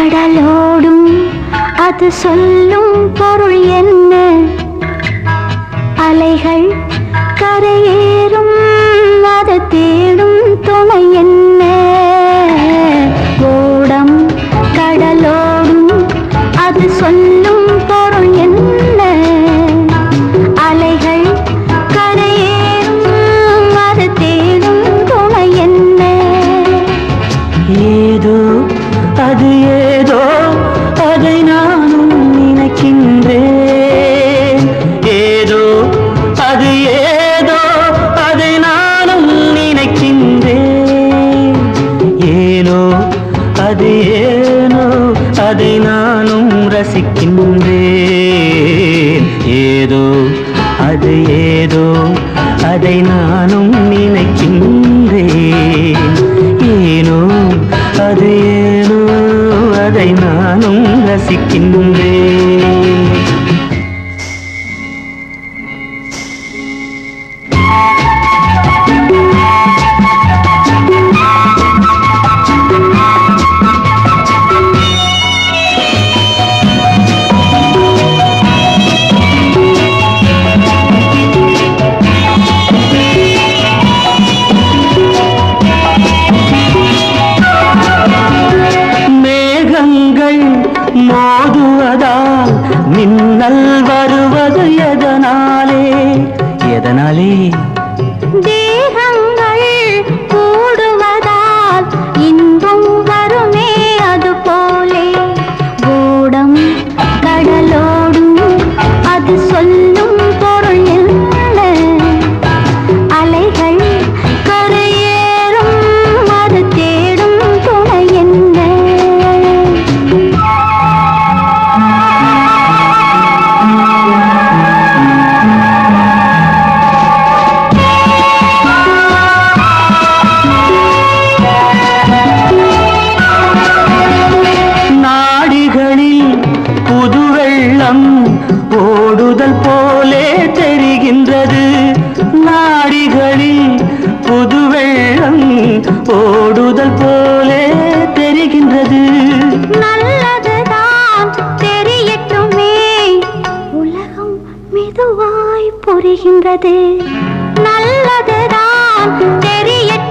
கடலோடும் அது சொல்லும் பொருள் என்ன? அலைகள் கரையேறும் அது தேடும் துணை என்ன? அதை மேகங்கள் மோதுவதால் மின்னல் வருவது எதனாலே? எதனாலே? கடல் போலே தெரிகின்றது. நாடிகளில் புது வெள்ளம் ஓடுதல் போலே தெரிகின்றது. நல்லதுதான் தெரியட்டுமே. உலகம் மெதுவாய் புரிகின்றது. நல்லதுதான் தெரியட்டும்